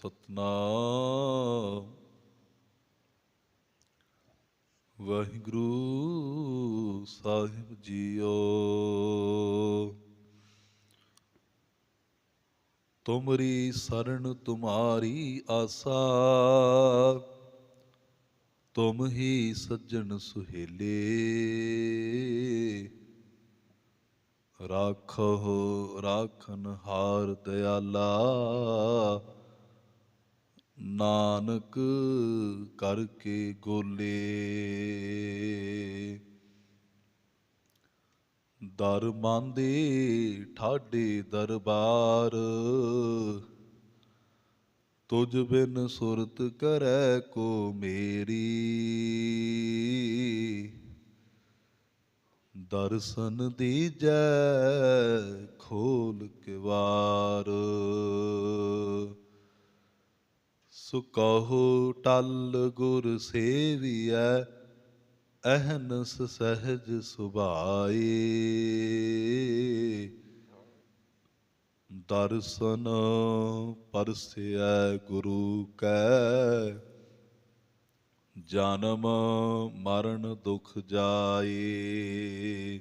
ਸਤਨਾਮ। ਵਾਹਿਗੁਰੂ ਸਾਹਿਬ JIO. ਤੁਮਰੀ ਸਰਣ ਤੁਮਾਰੀ ਆਸਾ, ਤੁਮ ਹੀ ਸੱਜਣ ਸੁਹੇਲੇ। ਰਾਖੋ ਰਾਖਨ ਹਾਰ ਦਿਆਲਾ ਨਾਨਕ ਕਰਕੇ ਗੋਲੇ। ਦਰ ਮੰਦੇ ਠਾਡੇ ਦਰਬਾਰ, ਤੁਝ ਬਿਨ ਸੁਰਤ ਕਰੈ ਕੋ ਮੇਰੀ। ਦਰਸ਼ਨ ਦੀਜੈ ਖੋਲ ਕੇ ਵਾਰ ਸੁਕਹੁ ਟਲ ਗੁਰ ਸੇਵੀਐ, ਅਹਨਸ ਸਹਿਜ ਸੁਭਾਈ ਦਰਸ਼ਨ ਪਰਸਿਐ ਗੁਰੂ ਕੈ, ਜਨਮ ਮਰਨ ਦੁਖ ਜਾਏ।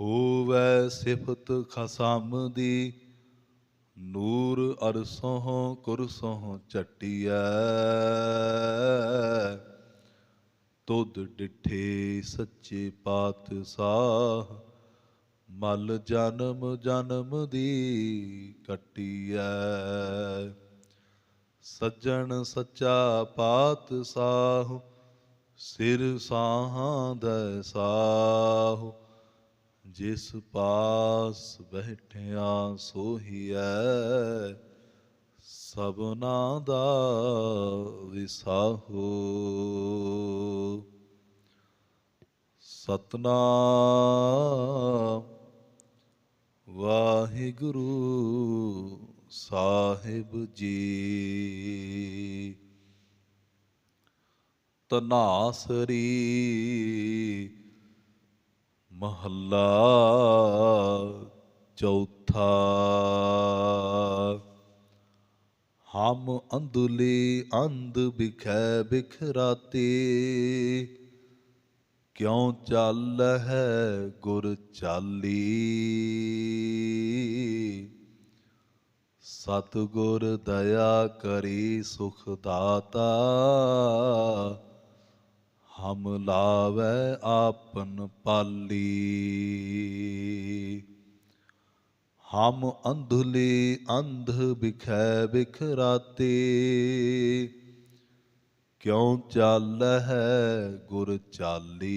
ਹੋਵੇ ਸਿਫਤ ਖਸਮ ਦੀ ਨੂਰ ਅਰਸੋਂ ਕੁਰਸੋਂ ਚਟਿਐ ਤੁਧ ਡਿਠੇ ਸੱਚੇ ਪਾਤਸ਼ਾਹ, ਮਲ ਜਨਮ ਜਨਮ ਦੀ ਕਟਿਐ। ਸੱਜਣ ਸੱਚਾ ਪਾਤਸ਼ਾਹ, ਸਿਰ ਸਾਹਾਂ ਦਾ ਜਿਸ ਪਾਸ ਬੈਠਿਆ ਸੋਹੀਐ ਸਭਨਾ ਦਾ ਵਿਸਾਹੋ। ਸਤਨਾਮ ਵਾਹਿਗੁਰੂ ਸਾਹਿਬ ਜੀ। ਤਨਾਸਰੀ ਮਹੱਲਾ ਚੌਥਾ। ਹਮ ਅੰਧੁਲੇ ਅੰਧ ਬਿਖੈ ਬਿਖਰਾਤੇ, ਕਿਉ ਚੱਲ ਹੈ ਗੁਰ ਚਾਲੀ? ਸਤਿਗੁਰ ਦਇਆ ਕਰੀ ਸੁਖ ਦਾਤਾ ਹਮ ਲਾਵੈ ਆਪਨ ਪਾਲੀ। ਹਮ ਅੰਧੁਲੇ ਅੰਧ ਬਿਖੈ ਬਿਖਰਾਤੇ ਕਿਉ ਚੱਲ ਹੈ ਗੁਰ ਚਾਲੀ।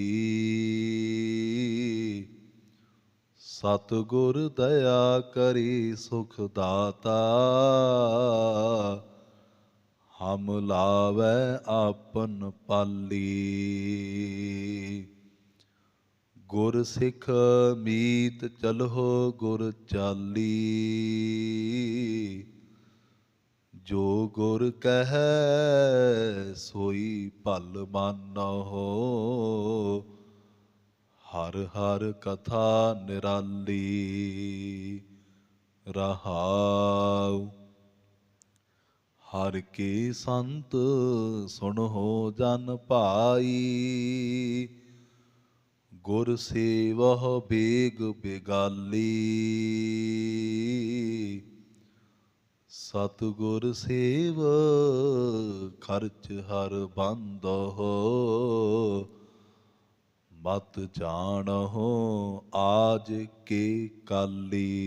ਸਤਿਗੁਰ ਦਇਆ ਕਰੀ ਸੁਖ ਦਾਤਾ। ਹਮ ਲਾਵੈ ਆਪਨ ਪਾਲੀ। ਗੁਰ ਸਿੱਖ ਮੀਤ ਚਲਹੁ ਗੁਰ ਚਾਲੀ। ਜੋ ਗੁਰ ਕਹੈ ਸੋਈ ਭਲ ਮਾਨਹੁ ਹਰ ਹਰ ਕਥਾ ਨਿਰਾਲੀ ਰਹਾਉ। ਹਰ ਕੀ ਸੰਤ ਸੁਣ ਹੋ ਜਨ ਭਾਈ। ਗੁਰ ਸੇਵਹ ਬੇਗ ਬਿਗਾਲੀ। ਸਤਿਗੁਰ ਸੇਵ ਖਰਚ ਹਰ ਬੰਦਹੁ ਮਤ ਜਾਣਹੁ ਆਜ ਕੇ ਕਾਲੀ।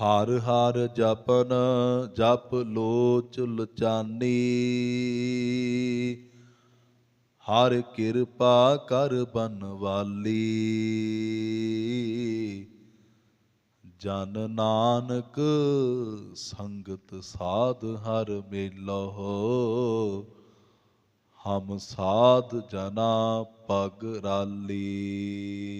ਹਰ ਹਰ ਜਪਨ ਜਪ ਲੋਚ ਲੁਚਾਨੀ। ਹਰ ਕਿਰਪਾ ਕਰ ਬਨਵਾਲੀ। ਜਨ ਨਾਨਕ ਸੰਗਤ ਸਾਧ ਹਰ ਮੇਲੋ ਹਮ ਸਾਧ ਜਨਾ ਪਗ ਰਾਲੀ।